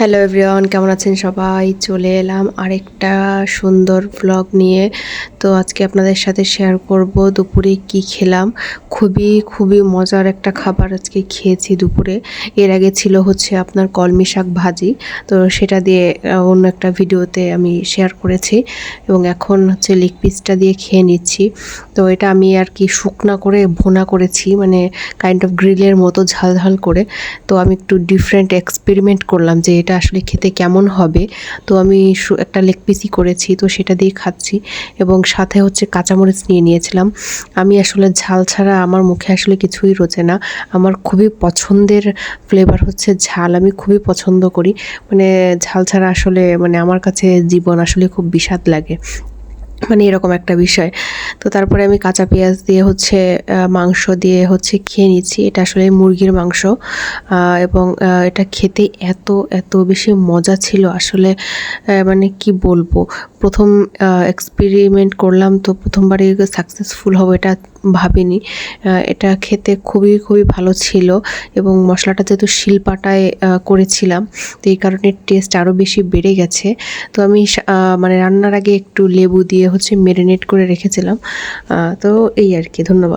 Hello everyone কেমন আছেন সবাই? চলে এলাম আরেকটা সুন্দর ব্লগ নিয়ে। তো আজকে আপনাদের সাথে শেয়ার করব দুপুরে কি খেলাম। খুবই খুবই মজার একটা খাবার আজকে খেয়েছি দুপুরে। এর আগে ছিল হচ্ছে আপনার কলমি শাক ভাজি। তো সেটা দিয়ে অন্য একটা ভিডিওতে আমি শেয়ার করেছি। এবং এখন হচ্ছে লেগ পিসটা দিয়ে খেয়ে নিচ্ছি। তো এটা আমি আর কি শুকনা করে ভোনা করেছি মানে কাইন্ড অফ গ্রিলের মতো ঝাল ঝাল করে। তো আমি একটু ডিফারেন্ট এক্সপেরিমেন্ট করলাম যে এটা আসলে খেতে কেমন হবে? তো আমি একটা লেগ পিসই করেছি, তো সেটা দিয়ে খাচ্ছি এবং সাথে হচ্ছে কাঁচামরিচ নিয়ে নিয়েছিলাম। আমি আসলে ঝাল ছাড়া আমার মুখে আসলে কিছুই রোচে না। আমার খুবই পছন্দের ফ্লেভার হচ্ছে ঝাল, আমি খুবই পছন্দ করি। মানে ঝাল ছাড়া আসলে মানে আমার কাছে জীবন আসলে খুব বিষাদ লাগে। মানে এরকম একটা বিষয়। তো তারপরে আমি কাঁচা পেঁয়াজ দিয়ে হচ্ছে মাংস দিয়ে হচ্ছে খেয়ে নিচ্ছি। এটা আসলে মুরগির মাংস। এবং এটা খেতে এত এত বেশি মজা ছিল আসলে মানে কি বলব? প্রথম এক্সপেরিমেন্ট করলাম তো প্রথমবারই সাকসেসফুল হবে এটা ভাবিনি। এটা খেতে খুবই খুবই ভালো ছিল এবং মশলাটা যেহেতু শিলপাটায় করেছিলাম, তো এই কারণে টেস্ট আরও বেশি বেড়ে গেছে। তো আমি মানে রান্নার আগে একটু লেবু দিয়ে হচ্ছে মেরিনেট করে রেখেছিলাম। তো এই আর কি ধন্যবাদ।